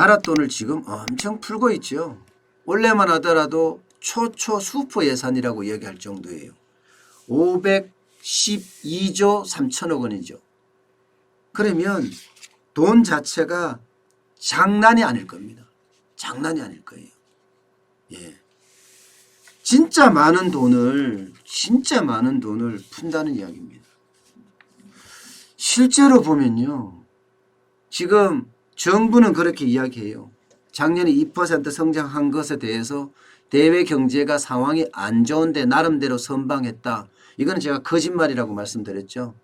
나라 돈을 지금 엄청 풀고 있죠. 원래만 하더라도 초초 슈퍼 예산이라고 얘기할 정도예요. 512조 3천억 원이죠. 그러면 돈 자체가 장난이 아닐 겁니다. 장난이 아닐 거예요. 예. 진짜 많은 돈을 진짜 많은 돈을 푼다는 이야기입니다. 실제로 보면요. 지금 정부는 그렇게 이야기해요. 작년에 2% 성장한 것에 대해서 대외 경제가 상황이 안 좋은데 나름대로 선방했다. 이거는 제가 거짓말이라고 말씀드렸죠.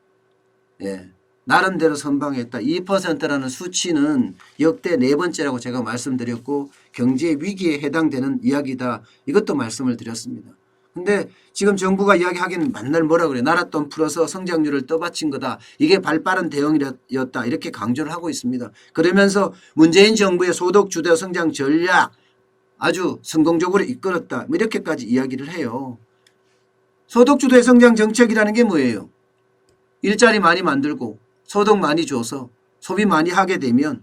예. 나름대로 선방했다. 2%라는 수치는 역대 네 번째라고 제가 말씀드렸고 경제 위기에 해당되는 이야기다. 이것도 말씀을 드렸습니다. 근데 지금 정부가 이야기하기는 맨날 뭐라 그래. 나라 돈 풀어서 성장률을 떠받친 거다. 이게 발빠른 대응이었다. 이렇게 강조를 하고 있습니다. 그러면서 문재인 정부의 소득 주도 성장 전략 아주 성공적으로 이끌었다. 뭐 이렇게까지 이야기를 해요. 소득 주도의 성장 정책이라는 게 뭐예요? 일자리 많이 만들고 소득 많이 줘서 소비 많이 하게 되면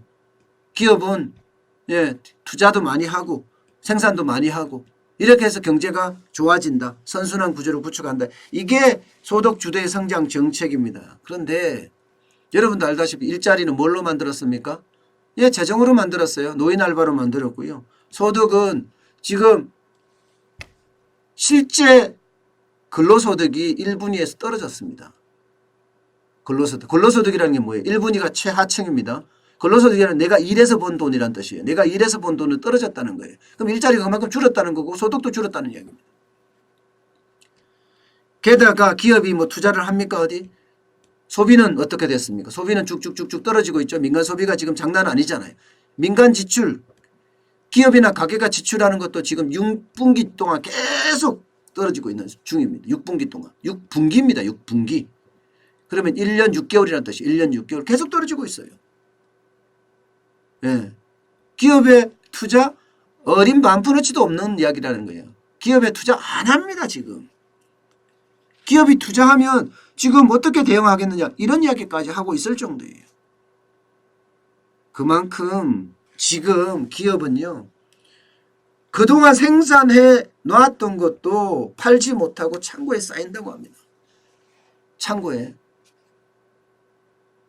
기업은 예, 투자도 많이 하고 생산도 많이 하고 이렇게 해서 경제가 좋아진다. 선순환 구조를 구축한다. 이게 소득 주도의 성장 정책입니다. 그런데 여러분도 알다시피 일자리는 뭘로 만들었습니까? 예, 재정으로 만들었어요. 노인 알바로 만들었고요. 소득은 지금 실제 근로소득이 1분위에서 떨어졌습니다. 근로소득. 근로소득이라는 게 뭐예요? 1분위가 최하층입니다. 근로소득이라는 내가 일해서 번 돈이란 뜻이에요. 내가 일해서 번 돈은 떨어졌다는 거예요. 그럼 일자리가 그만큼 줄었다는 거고 소득도 줄었다는 이야기입니다. 게다가 기업이 뭐 투자를 합니까 어디? 소비는 어떻게 됐습니까? 소비는 쭉쭉쭉쭉 떨어지고 있죠. 민간 소비가 지금 장난 아니잖아요. 민간 지출, 기업이나 가게가 지출하는 것도 지금 6분기 동안 계속 떨어지고 있는 중입니다. 6분기 동안. 6분기입니다. 6분기. 그러면 1년 6개월이라는 뜻이 1년 6개월 계속 떨어지고 있어요. 예. 기업의 투자 어린 반푼어치도 없는 이야기라는 거예요. 기업에 투자 안 합니다, 지금. 기업이 투자하면 지금 어떻게 대응하겠느냐 이런 이야기까지 하고 있을 정도예요. 그만큼 지금 기업은요. 그동안 생산해 놨던 것도 팔지 못하고 창고에 쌓인다고 합니다. 창고에.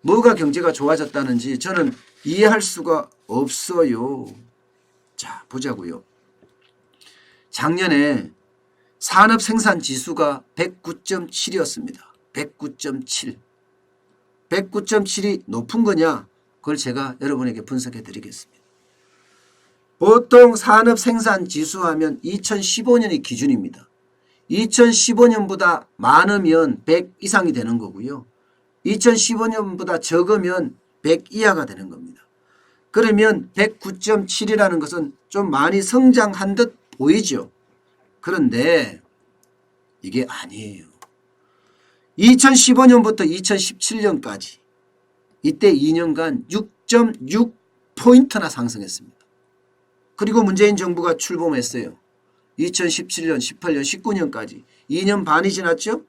뭐가 경제가 좋아졌다는지 저는 이해할 수가 없어요. 자, 보자고요. 작년에 산업 생산 지수가 109.7이었습니다. 109.7. 109.7이 높은 거냐? 그걸 제가 여러분에게 분석해 드리겠습니다. 보통 산업 생산 지수 하면 2015년이 기준입니다. 2015년보다 많으면 100 이상이 되는 거고요. 2015년보다 적으면 100 이하가 되는 겁니다. 그러면 109.7이라는 것은 좀 많이 성장한 듯 보이죠. 그런데 이게 아니에요. 2015년부터 2017년까지 이때 2년간 6.6포인트나 상승했습니다. 그리고 문재인 정부가 출범했어요. 2017년, 18년, 19년까지 2년 반이 지났죠?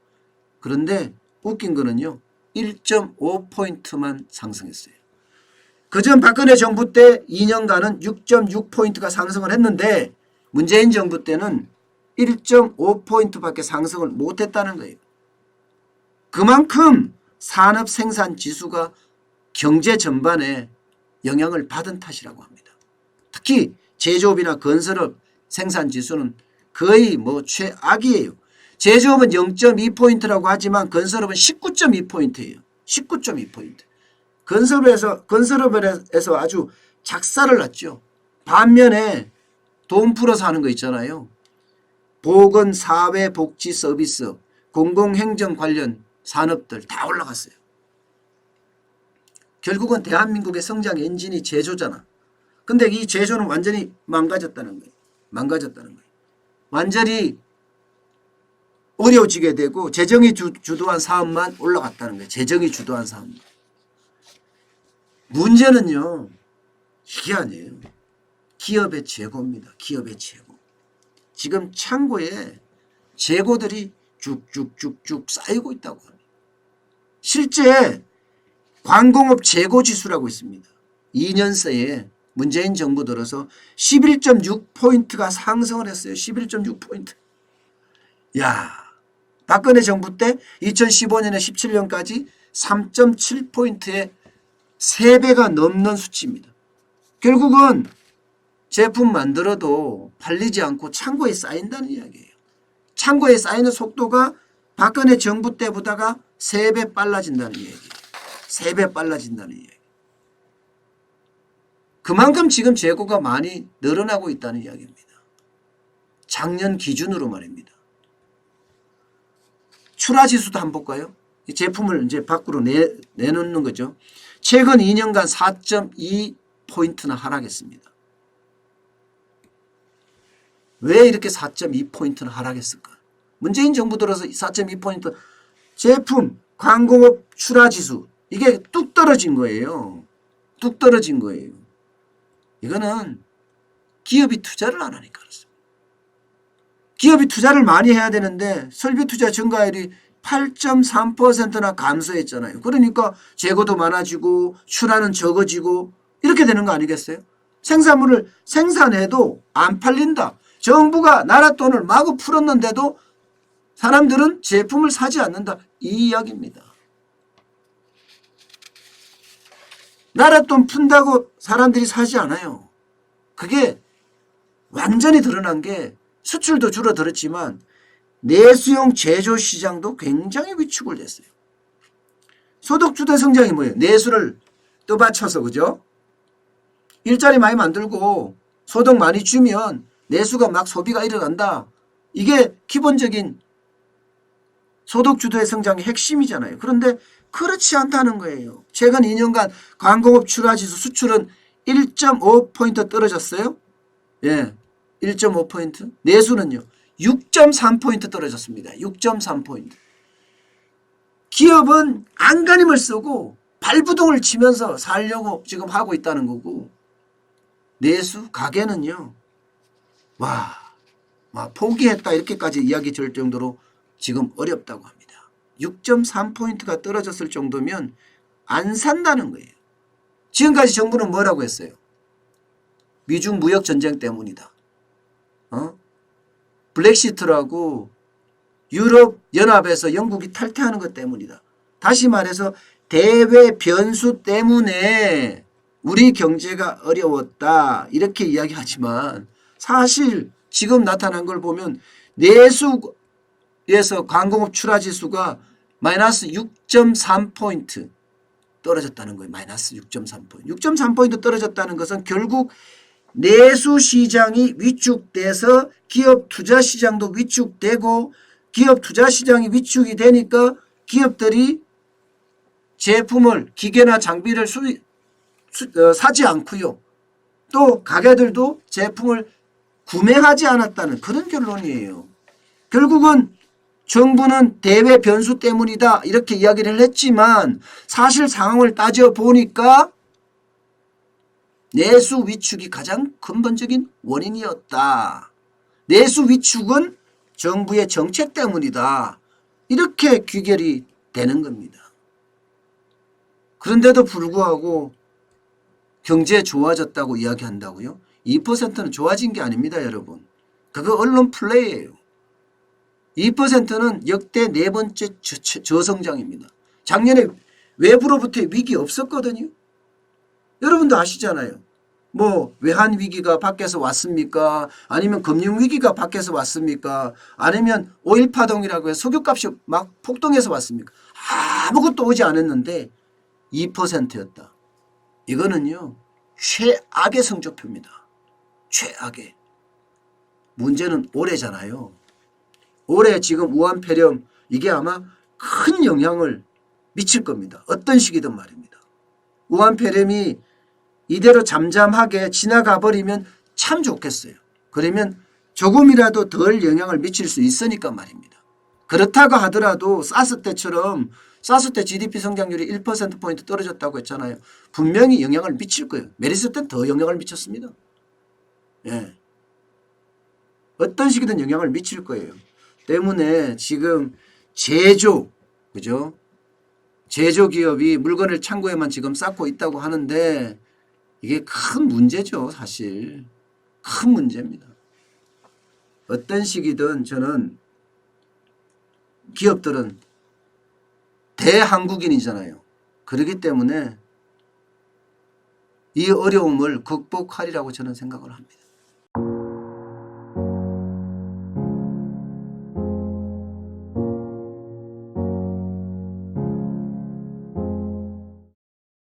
그런데 웃긴 거는요. 1.5포인트만 상승했어요. 그전 박근혜 정부 때 2년간은 6.6포인트가 상승을 했는데 문재인 정부 때는 1.5포인트밖에 상승을 못했다는 거예요. 그만큼 산업 생산 지수가 경제 전반에 영향을 받은 탓이라고 합니다. 특히 제조업이나 건설업 생산 지수는 거의 뭐 최악이에요. 제조업은 0.2포인트라고 하지만 건설업은 19.2포인트예요. 19.2포인트. 건설업에서 건설업에서 아주 작사를 났죠. 반면에 돈 풀어서 하는 거 있잖아요. 보건, 사회, 복지 서비스, 공공행정 관련 산업들 다 올라갔어요. 결국은 대한민국의 성장 엔진이 제조잖아. 근데 이 제조는 완전히 망가졌다는 거예요. 망가졌다는 거예요. 완전히 어려워지게 되고 재정이 주, 주도한 사업만 올라갔다는 거예요. 재정이 주도한 사업만. 문제는요. 이게 아니에요. 기업의 재고입니다. 기업의 재고. 지금 창고에 재고들이 쭉쭉쭉쭉 쌓이고 있다고 합니다. 실제 관공업 재고 지수라고 있습니다. 2년 새에 문재인 정부 들어서 11.6포인트가 상승을 했어요. 11.6포인트. 야, 박근혜 정부 때 2015년에 17년까지 3.7포인트의 3배가 넘는 수치입니다. 결국은 제품 만들어도 팔리지 않고 창고에 쌓인다는 이야기예요. 창고에 쌓이는 속도가 박근혜 정부 때보다가 3배 빨라진다는 얘기예요. 3배 빨라진다는 얘기. 그만큼 지금 재고가 많이 늘어나고 있다는 이야기입니다. 작년 기준으로 말입니다. 출하 지수도 한번 볼까요? 이 제품을 이제 밖으로 내, 내놓는 거죠. 최근 2년간 4.2포인트나 하락했습니다. 왜 이렇게 4.2포인트나 하락했을까? 문재인 정부 들어서 4.2포인트 제품, 광공업 출하 지수 이게 뚝 떨어진 거예요. 뚝 떨어진 거예요. 이거는 기업이 투자를 안 하니까 그렇습니다. 기업이 투자를 많이 해야 되는데 설비 투자 증가율이 8.3%나 감소했잖아요. 그러니까 재고도 많아지고 출하는 적어지고 이렇게 되는 거 아니겠어요? 생산물을 생산해도 안 팔린다. 정부가 나라 돈을 마구 풀었는데도 사람들은 제품을 사지 않는다. 이 이야기입니다. 나라 돈 푼다고 사람들이 사지 않아요. 그게 완전히 드러난 게 수출도 줄어들었지만 내수용 제조 시장도 굉장히 위축을 됐어요. 소득주도 성장이 뭐예요? 내수를 떠받쳐서 그죠? 일자리 많이 만들고 소득 많이 주면 내수가 막 소비가 일어난다. 이게 기본적인 소득주도의 성장의 핵심이잖아요. 그런데 그렇지 않다는 거예요. 최근 2년간 광공업 출하지수 수출은 1.5포인트 떨어졌어요. 예. 1.5포인트. 내수는요. 6.3포인트 떨어졌습니다. 6.3포인트. 기업은 안간힘을 쓰고 발부동을 치면서 살려고 지금 하고 있다는 거고 내수 가게는요. 와, 와 포기했다 이렇게까지 이야기 될 정도로 지금 어렵다고 합니다. 6.3포인트가 떨어졌을 정도면 안 산다는 거예요. 지금까지 정부는 뭐라고 했어요? 미중 무역 전쟁 때문이다. 어? 블랙시트라고 유럽 연합에서 영국이 탈퇴하는 것 때문이다. 다시 말해서 대외 변수 때문에 우리 경제가 어려웠다. 이렇게 이야기하지만 사실 지금 나타난 걸 보면 내수에서 광공업 출하 지수가 마이너스 6.3포인트 떨어졌다는 거예요. 마이너스 6.3포인트. 6.3포인트 떨어졌다는 것은 결국 내수 시장이 위축돼서 기업 투자 시장도 위축되고 기업 투자 시장이 위축이 되니까 기업들이 제품을 기계나 장비를 수, 수, 어, 사지 않고요. 또 가게들도 제품을 구매하지 않았다는 그런 결론이에요. 결국은 정부는 대외 변수 때문이다 이렇게 이야기를 했지만 사실 상황을 따져 보니까 내수 위축이 가장 근본적인 원인이었다. 내수 위축은 정부의 정책 때문이다. 이렇게 귀결이 되는 겁니다. 그런데도 불구하고 경제 좋아졌다고 이야기한다고요? 2%는 좋아진 게 아닙니다, 여러분. 그거 언론 플레이예요. 2%는 역대 네 번째 저, 저성장입니다. 작년에 외부로부터의 위기 없었거든요. 여러분도 아시잖아요. 뭐 외환 위기가 밖에서 왔습니까? 아니면 금융 위기가 밖에서 왔습니까? 아니면 오일 파동이라고 해서 석유값이 막 폭등해서 왔습니까? 아무것도 오지 않았는데 2%였다. 이거는요 최악의 성적표입니다. 최악의. 문제는 올해잖아요. 올해 지금 우한 폐렴 이게 아마 큰 영향을 미칠 겁니다. 어떤 식이든 말입니다. 우한폐렴이 이대로 잠잠하게 지나가 버리면 참 좋겠어요. 그러면 조금이라도 덜 영향을 미칠 수 있으니까 말입니다. 그렇다고 하더라도 사스 때처럼 사스 때 GDP 성장률이 1%포인트 떨어졌다고 했잖아요. 분명히 영향을 미칠 거예요. 메리스 때는 더 영향을 미쳤습니다. 예. 어떤 식이든 영향을 미칠 거예요. 때문에 지금 제조, 그죠? 제조 기업이 물건을 창고에만 지금 쌓고 있다고 하는데 이게 큰 문제죠, 사실. 큰 문제입니다. 어떤 시기든 저는 기업들은 대한국인이잖아요. 그렇기 때문에 이 어려움을 극복하리라고 저는 생각을 합니다.